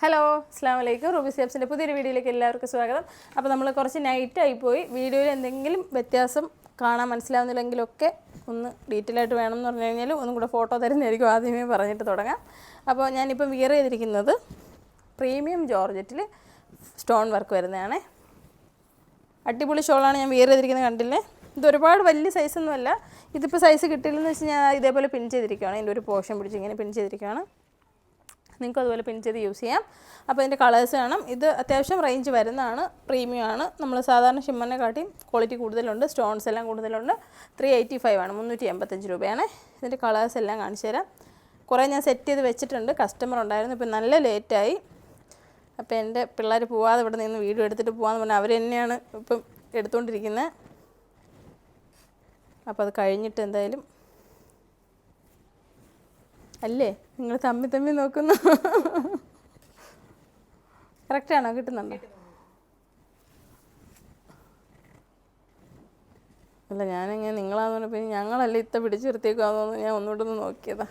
Hello അസ്സാം വലൈക്കും Ruby സേബ്സിന്റെ പുതിയൊരു വീഡിയോയിലേക്ക് എല്ലാവർക്കും സ്വാഗതം. അപ്പോൾ നമ്മൾ കുറച്ച് നൈറ്റായി പോയി വീഡിയോയിൽ എന്തെങ്കിലും വ്യത്യാസം കാണാൻ മനസ്സിലാവുന്നില്ലെങ്കിലൊക്കെ ഒന്ന് ഡീറ്റെയിൽ ആയിട്ട് വേണം എന്ന് പറഞ്ഞു കഴിഞ്ഞാൽ ഒന്നും കൂടെ ഫോട്ടോ തരുന്നതായിരിക്കും ആദ്യമേ പറഞ്ഞിട്ട് തുടങ്ങാം. അപ്പോൾ ഞാനിപ്പം വിയർ ചെയ്തിരിക്കുന്നത് പ്രീമിയം ജോർജറ്റിൽ സ്റ്റോൺ വർക്ക് വരുന്നതാണ്. അടിപൊളി ഷോളാണ് ഞാൻ വിയർ ചെയ്തിരിക്കുന്നത് കണ്ടില്ലേ? ഇത് ഒരുപാട് വലിയ സൈസൊന്നുമല്ല ഇതിപ്പോൾ സൈസ് കിട്ടിയില്ലെന്ന് വെച്ച് ഞാൻ ഇതേപോലെ പിൻ ചെയ്തിരിക്കുകയാണ് എന്റെ ഒരു പോർഷൻ പിടിച്ച് ഇങ്ങനെ പിൻ ചെയ്തിരിക്കുകയാണ് നിങ്ങൾക്ക് അതുപോലെ പിൻ ചെയ്ത് യൂസ് ചെയ്യാം. അപ്പോൾ ഇതിന്റെ കളേഴ്സ് കാണാം ഇത് അത്യാവശ്യം റേഞ്ച് വരുന്നതാണ്. പ്രീമിയം ആണ്. നമ്മൾ സാധാരണ ഷിമ്മറിനെ കാട്ടി ക്വാളിറ്റി കൂടുതലുണ്ട്. സ്റ്റോൺസ് എല്ലാം കൂടുതലുണ്ട്. ത്രീ എയ്റ്റി ഫൈവ് ആണ്. മുന്നൂറ്റി എൺപത്തഞ്ച് രൂപയാണ്. ഇതിന്റെ കളേഴ്സ് എല്ലാം കാണിച്ചു തരാം. കുറേ ഞാൻ സെറ്റ് ചെയ്ത് വെച്ചിട്ടുണ്ട്. കസ്റ്റമർ ഉണ്ടായിരുന്നു. ഇപ്പം നല്ല ലേറ്റായി അപ്പോൾ എന്റെ പിള്ളേർ പോവാതെ ഇവിടെ നിന്ന് വീഡിയോ എടുത്തിട്ട് പോകാമെന്ന് പറഞ്ഞാൽ അവർ തന്നെയാണ് ഇപ്പം എടുത്തുകൊണ്ടിരിക്കുന്നത് അപ്പോൾ അത് കഴിഞ്ഞിട്ട് എന്തായാലും അല്ലേ? നിങ്ങൾ തമ്മി തമ്മി നോക്കുന്നു. കറക്റ്റാണോ കിട്ടുന്നുണ്ടോ? അല്ല ഞാനിങ്ങനെ നിങ്ങളാന്ന് ഇനി ഞങ്ങളല്ലേ ഇത്ത പിടിച്ചു നിർത്തിയേക്കാന്ന് ഞാൻ ഒന്നുകൂടെ ഒന്ന് നോക്കിയതാ.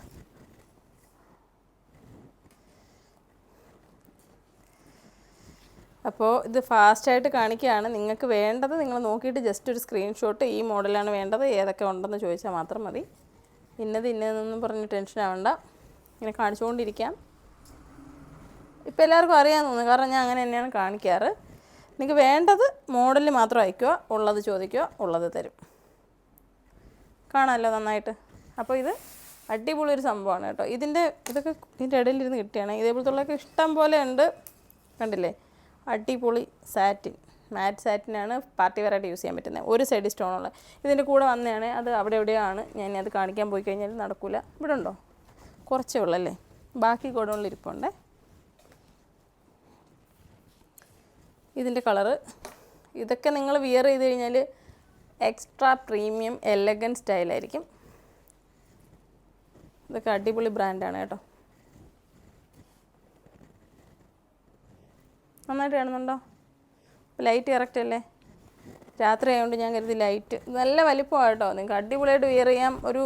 അപ്പോൾ ഇത് ഫാസ്റ്റായിട്ട് കാണിക്കുകയാണ്. നിങ്ങൾക്ക് വേണ്ടത് നിങ്ങൾ നോക്കിയിട്ട് ജസ്റ്റ് ഒരു സ്ക്രീൻഷോട്ട് ഈ മോഡലാണ് വേണ്ടത് ഏതൊക്കെ ഉണ്ടെന്ന് ചോദിച്ചാൽ മാത്രം മതി. ഇന്നത് ഇന്നതെന്നൊന്നും പറഞ്ഞ് ടെൻഷൻ ആവണ്ട. ഇങ്ങനെ കാണിച്ചുകൊണ്ടിരിക്കാം. ഇപ്പം എല്ലാവർക്കും അറിയാൻ തോന്നുന്നു. കാരണം ഞാൻ അങ്ങനെ തന്നെയാണ് കാണിക്കാറ്. നിങ്ങൾക്ക് വേണ്ടത് മോഡൽ മാത്രം അയക്കുക ഉള്ളത് ചോദിക്കുക. ഉള്ളത് തരും. കാണാമല്ലോ നന്നായിട്ട്. അപ്പോൾ ഇത് അടിപൊളി ഒരു സംഭവമാണ് കേട്ടോ. ഇതിന്റെ ഇതൊക്കെ ഇതിന്റെ ഇടയിലിരുന്ന് കിട്ടിയാണ്. ഇതേപോലത്തുള്ളതൊക്കെ ഇഷ്ടം പോലെ ഉണ്ട്. കണ്ടില്ലേ? അടിപൊളി സാറ്റിൻ. മാറ്റ് സാറ്റിനാണ് പാർട്ടി വെറൈറ്റി യൂസ് ചെയ്യാൻ പറ്റുന്നത്. ഒരു സൈഡ് സ്റ്റോണുള്ള. ഇതിന്റെ കൂടെ വന്നതാണ്. അത് അവിടെ എവിടെയാണ് ഞാൻ അത് കാണിക്കാൻ പോയി കഴിഞ്ഞാൽ നടക്കില്ല ഇവിടെ ഉണ്ടോ? കുറച്ചേ ഉള്ളൂ അല്ലേ? ബാക്കി ഗോഡൗണിൽ ഇരിപ്പുണ്ടേ. ഇതിന്റെ കളറ്. ഇതൊക്കെ നിങ്ങൾ വിയർ ചെയ്ത് കഴിഞ്ഞാൽ എക്സ്ട്രാ പ്രീമിയം എലഗൻ സ്റ്റൈലായിരിക്കും ഇതൊക്കെ അടിപൊളി ബ്രാൻഡാണ് കേട്ടോ. നന്നായിട്ട് കാണുന്നുണ്ടോ? ലൈറ്റ് കറക്റ്റ് അല്ലേ? രാത്രി ആയതുകൊണ്ട് ഞാൻ കരുതി ലൈറ്റ് നല്ല വലിപ്പമാണ് കേട്ടോ. നിങ്ങൾക്ക് അടിപൊളിയായിട്ട് വിയർ ചെയ്യാം. ഒരു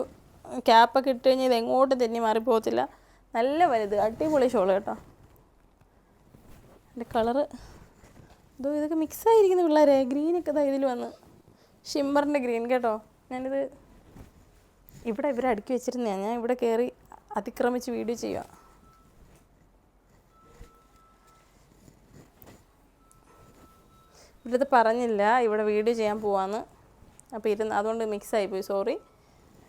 ക്യാപ്പൊക്കെ ഇട്ട് കഴിഞ്ഞാൽ ഇത് എങ്ങോട്ടും തെന്നി മാറിപ്പോകത്തില്ല നല്ല വലുത് അടിപൊളി ഷോൾ കേട്ടോ. എന്റെ കളറ് ഇതോ ഇതൊക്കെ മിക്സ് ആയിരിക്കുന്ന പിള്ളേരെ. ഗ്രീനൊക്കെ ഇതാ ഇതിൽ വന്ന്. ഷിമ്മറിന്റെ ഗ്രീൻ കേട്ടോ. ഞാനിത് ഇവിടെ ഇവരെ അടുക്കി വെച്ചിരുന്നതാണ് ഞാൻ ഇവിടെ കയറി അതിക്രമിച്ച് വീഡിയോ ചെയ്യുക ഇവിടുത്തെ പറഞ്ഞില്ല ഇവിടെ വീഡിയോ ചെയ്യാൻ പോവാന്ന്. അപ്പോൾ ഇരുന്ന് അതുകൊണ്ട് മിക്സ് ആയിപ്പോയി സോറി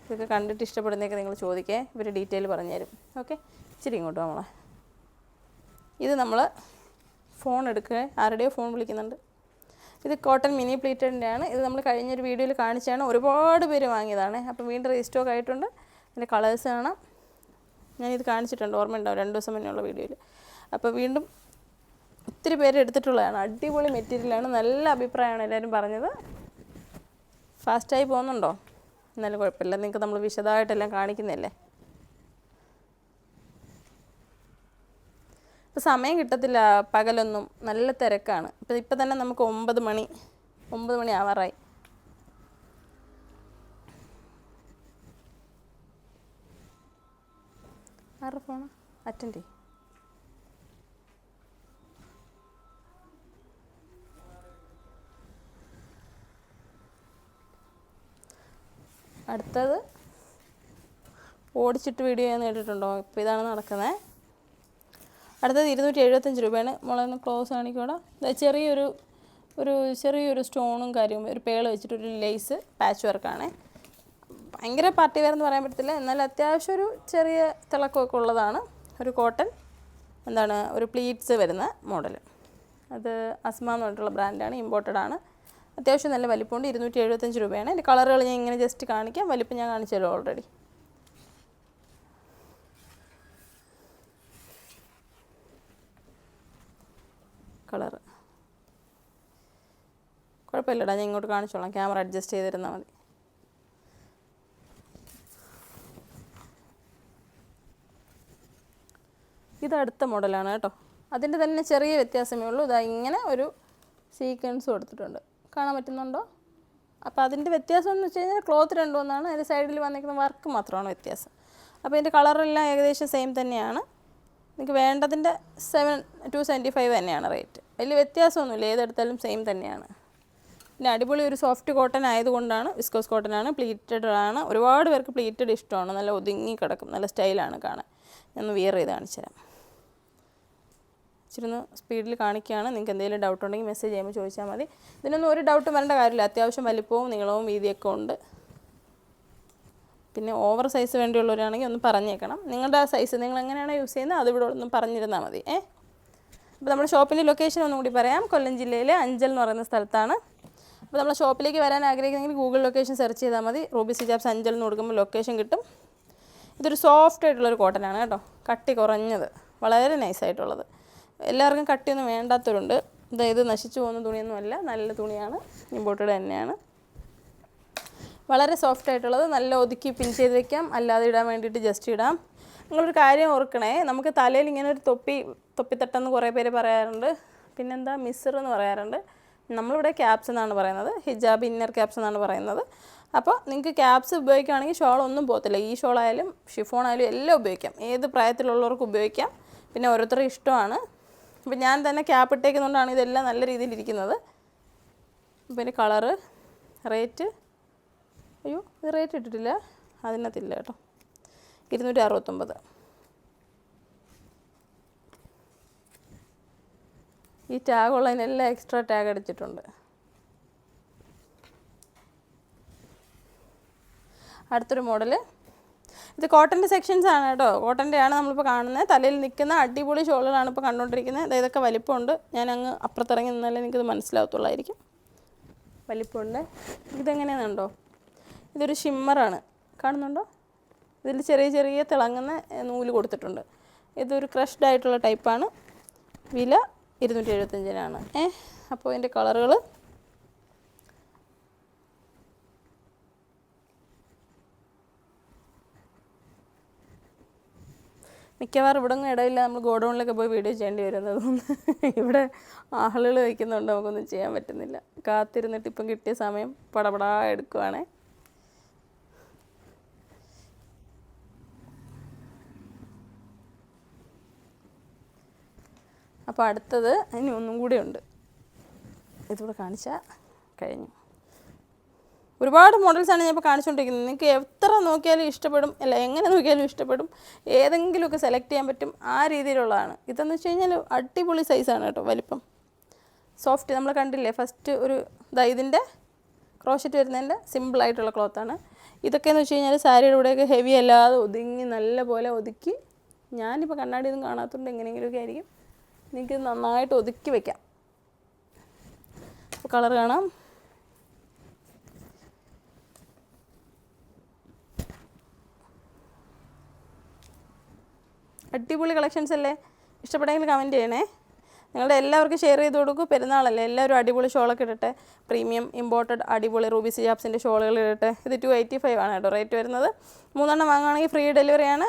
ഇതൊക്കെ കണ്ടിട്ട് ഇഷ്ടപ്പെടുന്നതൊക്കെ നിങ്ങൾ ചോദിക്കേ ഇവർ ഡീറ്റെയിൽ പറഞ്ഞു തരും ഓക്കെ? ഇച്ചിരി ഇങ്ങോട്ട് നമ്മളെ ഇത് നമ്മൾ ഫോൺ എടുക്കുക ആരുടെയോ ഫോൺ വിളിക്കുന്നുണ്ട്. ഇത് കോട്ടൺ മിനി പ്ലീറ്റഡിന്റെ ആണ് ഇത് നമ്മൾ കഴിഞ്ഞൊരു വീഡിയോയിൽ കാണിച്ചാണ് ഒരുപാട് പേര് വാങ്ങിയതാണ്. അപ്പോൾ വീണ്ടും റീസ്റ്റോക്ക് ആയിട്ടുണ്ട്. അതിന്റെ കളേഴ്സ് കാണാം. ഞാനിത് കാണിച്ചിട്ടുണ്ട്. ഓർമ്മയുണ്ടാവും രണ്ട് ദിവസം മുന്നേയുള്ള വീഡിയോയിൽ. അപ്പോൾ വീണ്ടും ഒത്തിരി പേര് എടുത്തിട്ടുള്ളതാണ്. അടിപൊളി മെറ്റീരിയലാണ്. നല്ല അഭിപ്രായമാണ് എല്ലാവരും പറഞ്ഞത്. ഫാസ്റ്റായി പോകുന്നുണ്ടോ? എന്നാലും കുഴപ്പമില്ല. നിങ്ങൾക്ക് നമ്മൾ വിശദമായിട്ടെല്ലാം കാണിക്കുന്നില്ലേ ഇപ്പോൾ സമയം കിട്ടത്തില്ല. പകലൊന്നും നല്ല തിരക്കാണ്. ഇപ്പം ഇപ്പം തന്നെ നമുക്ക് ഒമ്പത് മണി ഒമ്പത് മണി ആവാറായി. ആരുടെ ഫോണ്? അറ്റൻഡ്. ചെയ്യും അടുത്തത് ഓടിച്ചിട്ട് വീഡിയോ ചെയ്യാൻ കേട്ടിട്ടുണ്ടോ ഇപ്പോൾ ഇതാണ് നടക്കുന്നത് അടുത്തത് ഇരുന്നൂറ്റി എഴുപത്തഞ്ച് രൂപയാണ് മുളന്ന് ക്ലോസ് കാണിക്കൂടെ. ചെറിയൊരു ഒരു ചെറിയൊരു സ്റ്റോണും കാര്യവും ഒരു പേൾ വെച്ചിട്ടൊരു ലേസ് പാച്ച് വർക്കാണ് ഭയങ്കര പാർട്ടി വെയർ എന്ന് പറയാൻ പറ്റത്തില്ല. എന്നാൽ അത്യാവശ്യം ഒരു ചെറിയ തിളക്കമൊക്കെ ഉള്ളതാണ്. ഒരു കോട്ടൺ എന്താണ് ഒരു പ്ലീറ്റ്സ് വരുന്ന മോഡൽ അത് അസ്മ എന്ന് പറഞ്ഞിട്ടുള്ള ബ്രാൻഡാണ് ഇമ്പോർട്ടഡ് ആണ്. അത്യാവശ്യം നല്ല വലിപ്പമുണ്ട്. ഇരുന്നൂറ്റി എഴുപത്തഞ്ച് രൂപയാണ്. അതിന്റെ കളറുകൾ ഞാൻ ഇങ്ങനെ ജസ്റ്റ് കാണിക്കാം. വലിപ്പം ഞാൻ കാണിച്ചല്ലോ ഓൾറെഡി കളറ്. കുഴപ്പമില്ലടാ ഞാൻ ഇങ്ങോട്ട് കാണിച്ചോളാം. ക്യാമറ അഡ്ജസ്റ്റ് ചെയ്തിരുന്നാൽ മതി. ഇത് അടുത്ത മോഡലാണ് കേട്ടോ. അതിന്റെ തന്നെ ചെറിയ വ്യത്യാസമേ ഉള്ളൂ. ഇതാ ഇങ്ങനെ ഒരു സീക്വൻസ് കൊടുത്തിട്ടുണ്ട് കാണാൻ പറ്റുന്നുണ്ടോ? അപ്പോൾ അതിന്റെ വ്യത്യാസം എന്ന് വെച്ച് കഴിഞ്ഞാൽ ക്ലോത്ത് രണ്ടും ഒന്നാണ്. അതിന്റെ സൈഡിൽ വന്നിരിക്കുന്ന വർക്ക് മാത്രമാണ് വ്യത്യാസം. അപ്പോൾ ഇതിന്റെ കളറെല്ലാം ഏകദേശം സെയിം തന്നെയാണ്. നിങ്ങൾക്ക് വേണ്ടതിന്റെ സെവൻ ടു സെവന്റി ഫൈവ് തന്നെയാണ് റേറ്റ്. വലിയ വ്യത്യാസമൊന്നുമില്ല. ഏതെടുത്താലും സെയിം തന്നെയാണ്. പിന്നെ അടിപൊളി ഒരു സോഫ്റ്റ് കോട്ടൺ ആയതുകൊണ്ടാണ് വിസ്കോസ് കോട്ടൺ ആണ്. പ്ലീറ്റഡ് ആണ്. ഒരുപാട് പേർക്ക് പ്ലീറ്റഡ് ഇഷ്ടമാണ്. നല്ല ഒതുങ്ങി കിടക്കും. നല്ല സ്റ്റൈലാണ് കാണാൻ. ഞാൻ വിയർ ചെയ്ത് കാണിച്ചു തരാം ഇച്ചിരി ഒന്ന് സ്പീഡിൽ കാണിക്കുകയാണ്. നിങ്ങൾക്ക് എന്തെങ്കിലും ഡൗട്ട് ഉണ്ടെങ്കിൽ മെസ്സേജ് ചെയ്യുമ്പോൾ ചോദിച്ചാൽ മതി. ഇതിനൊന്നും ഒരു ഡൗട്ടും വരേണ്ട കാര്യമില്ല. അത്യാവശ്യം വലിപ്പവും നീളവും വീതിയൊക്കെ ഉണ്ട്. പിന്നെ ഓവർ സൈസ് വേണ്ടിയുള്ളവരാണെങ്കിൽ ഒന്ന് പറഞ്ഞേക്കണം. നിങ്ങളുടെ സൈസ് നിങ്ങൾ എങ്ങനെയാണ് യൂസ് ചെയ്യുന്നത്? അതിവിടെ ഒന്ന് പറഞ്ഞിരുന്നാൽ മതി. ഏ? അപ്പോൾ നമ്മുടെ ഷോപ്പിന്റെ ലൊക്കേഷൻ ഒന്നും കൂടി പറയാം. കൊല്ലം ജില്ലയിലെ അഞ്ചൽ എന്ന് പറയുന്ന സ്ഥലത്താണ്. അപ്പോൾ നമ്മുടെ ഷോപ്പിലേക്ക് വരാൻ ആഗ്രഹിക്കുന്നെങ്കിൽ ഗൂഗിൾ ലൊക്കേഷൻ സെർച്ച് ചെയ്താൽ മതി. റൂബി സിജാബ്സ് അഞ്ചൽ എന്ന് കൊടുക്കുമ്പോൾ ലൊക്കേഷൻ കിട്ടും. ഇതൊരു സോഫ്റ്റ് ആയിട്ടുള്ളൊരു കോട്ടനാണ് കേട്ടോ. കട്ടി കുറഞ്ഞത്. വളരെ നൈസായിട്ടുള്ളത് എല്ലാവർക്കും കട്ടിയൊന്നും വേണ്ടാത്തവരുണ്ട്. അതായത് നശിച്ചു പോകുന്ന തുണിയൊന്നുമല്ല നല്ല തുണിയാണ് ഇമ്പോർട്ടഡ് തന്നെയാണ്. വളരെ സോഫ്റ്റ് ആയിട്ടുള്ളത് നല്ല ഒതുക്കി പിൻ ചെയ്ത് വെക്കാം അല്ലാതെ ഇടാൻ വേണ്ടിയിട്ട് ജസ്റ്റ് ഇടാം. നിങ്ങളൊരു കാര്യം ഓർക്കണേ നമുക്ക് തലയിൽ ഇങ്ങനെ ഒരു തൊപ്പി തൊപ്പിത്തട്ടെന്ന് കുറേ പേര് പറയാറുണ്ട്. പിന്നെന്താ മിസ്സർ എന്ന് പറയാറുണ്ട്. നമ്മളിവിടെ ക്യാപ്സ് എന്നാണ് പറയുന്നത് ഹിജാബ് ഇന്നർ ക്യാപ്സ് എന്നാണ് പറയുന്നത്. അപ്പോൾ നിങ്ങൾക്ക് ക്യാപ്സ് ഉപയോഗിക്കുകയാണെങ്കിൽ ഷോൾ ഒന്നും പോകത്തില്ല. ഈ ഷോൾ ആയാലും ഷിഫോൺ ആയാലും എല്ലാം ഉപയോഗിക്കാം. ഏത് പ്രായത്തിലുള്ളവർക്കും ഉപയോഗിക്കാം. പിന്നെ ഓരോരുത്തരുടെ ഇഷ്ടമാണ്. അപ്പോൾ ഞാൻ തന്നെ ക്യാപ്പ് ഇട്ടേക്കുന്നതുകൊണ്ടാണ് ഇതെല്ലാം നല്ല രീതിയിൽ ഇരിക്കുന്നത്. പിന്നെ കളറ് റേറ്റ് അയ്യോ ഇത് റേറ്റ് ഇട്ടിട്ടില്ല. അതിനകത്തില്ല കേട്ടോ. ഇരുന്നൂറ്റി അറുപത്തൊമ്പത് ഈ ടാഗ് എക്സ്ട്രാ ടാഗ് അടിച്ചിട്ടുണ്ട്. അടുത്തൊരു മോഡൽ ഇത് കോട്ടന്റെ സെക്ഷൻസ് ആണ് കേട്ടോ. കോട്ടന്റെ ആണ് നമ്മളിപ്പോൾ കാണുന്നത്. തലയിൽ നിൽക്കുന്ന അടിപൊളി ഷോളുകളാണ് ഇപ്പോൾ കണ്ടുകൊണ്ടിരിക്കുന്നത്. അതായത് ഇതൊക്കെ വലിപ്പമുണ്ട്. ഞാൻ അങ്ങ് അപ്പുറത്തിറങ്ങി നിന്നാലേ എനിക്കിത് മനസ്സിലാവത്തുള്ളായിരിക്കും. വലിപ്പമുണ്ട്. ഇതെങ്ങനെയാണെന്നുണ്ടോ? ഇതൊരു ഷിമ്മറാണ് കാണുന്നുണ്ടോ? ഇതിൽ ചെറിയ ചെറിയ തിളങ്ങുന്ന നൂൽ കൊടുത്തിട്ടുണ്ട്. ഇതൊരു ക്രഷ്ഡ് ആയിട്ടുള്ള ടൈപ്പാണ് വില ഇരുന്നൂറ്റി എഴുപത്തഞ്ചിനാണ് ഏ അപ്പോൾ ഇതിന്റെ കളറുകൾ മിക്കവാറും ഇവിടെ ഒന്നും ഇടയില്ല നമ്മൾ ഗോഡൗണിലൊക്കെ പോയി വീഡിയോ ചെയ്യേണ്ടി വരുന്നത് ഇവിടെ ആളുകൾ വയ്ക്കുന്നുണ്ട് നമുക്കൊന്നും ചെയ്യാൻ പറ്റുന്നില്ല. കാത്തിരുന്നിട്ട് ഇപ്പം കിട്ടിയ സമയം പടപടാ എടുക്കുവാണേ. അപ്പോൾ അടുത്തത് ഇനി ഒന്നും കൂടെ ഉണ്ട്. ഇതിവിടെ കാണിച്ചാൽ കഴിഞ്ഞു. ഒരുപാട് മോഡൽസാണ് ഞാൻ ഇപ്പോൾ കാണിച്ചുകൊണ്ടിരിക്കുന്നത് നിങ്ങൾക്ക് എത്ര നോക്കിയാലും ഇഷ്ടപ്പെടും അല്ല എങ്ങനെ നോക്കിയാലും ഇഷ്ടപ്പെടും ഏതെങ്കിലുമൊക്കെ സെലക്ട് ചെയ്യാൻ പറ്റും ആ രീതിയിലുള്ളതാണ്. ഇതെന്ന് വെച്ച് കഴിഞ്ഞാൽ അടിപൊളി സൈസാണ് കേട്ടോ വലിപ്പം. സോഫ്റ്റ് നമ്മൾ കണ്ടില്ലേ ഫസ്റ്റ് ഒരു ദാ ഇതിന്റെ ക്രോഷറ്റ് വരുന്നതിന്റെ സിമ്പിളായിട്ടുള്ള ക്ലോത്താണ് ഇതൊക്കെയെന്ന് വെച്ച് കഴിഞ്ഞാൽ സാരിയുടെ കൂടെയൊക്കെ ഹെവി അല്ലാതെ ഒതുങ്ങി നല്ല പോലെ ഒതുക്കി ഞാനിപ്പോൾ കണ്ണാടി ഒന്നും കാണാത്തതുകൊണ്ട് എങ്ങനെയെങ്കിലുമൊക്കെ ആയിരിക്കും. നിങ്ങൾക്ക് നന്നായിട്ട് ഒതുക്കി വയ്ക്കാം കളർ കാണാം. അടിപൊളി കളക്ഷൻസ് അല്ലേ? ഇഷ്ടപ്പെട്ടെങ്കിൽ കമന്റ് ചെയ്യണേ. നിങ്ങളുടെ എല്ലാവർക്കും ഷെയർ ചെയ്ത് കൊടുക്കും. പെരുന്നാളല്ലേ? എല്ലാവരും അടിപൊളി ഷോളൊക്കെ ഇടട്ടെ. പ്രീമിയം ഇമ്പോർട്ടഡ് അടിപൊളി റൂബി സിജാബ്സിന്റെ ഷോളുകൾ ഇടട്ടെ. ഇത് ടു എയ്റ്റി ഫൈവ് ആണ് കേട്ടോ റേറ്റ് വരുന്നത്. മൂന്നെണ്ണം വാങ്ങുകയാണെങ്കിൽ ഫ്രീ ഡെലിവറിയാണ്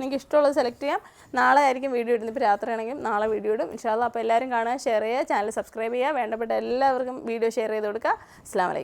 നിങ്ങൾക്ക് ഇഷ്ടമുള്ളത് സെലക്ട് ചെയ്യാം. നാളെ ആയിരിക്കും വീഡിയോ ഇടുന്നത്. ഇപ്പോൾ രാത്രിയാണെങ്കിൽ നാളെ വീഡിയോ ഇടും. ഇൻഷാല്ല അപ്പോൾ എല്ലാവരും കാണുക ഷെയർ ചെയ്യുക ചാനൽ സബ്സ്ക്രൈബ് ചെയ്യുക. വേണ്ടപ്പെട്ട എല്ലാവർക്കും വീഡിയോ ഷെയർ ചെയ്ത് കൊടുക്കുക. അസ്സാം വലൈക്കും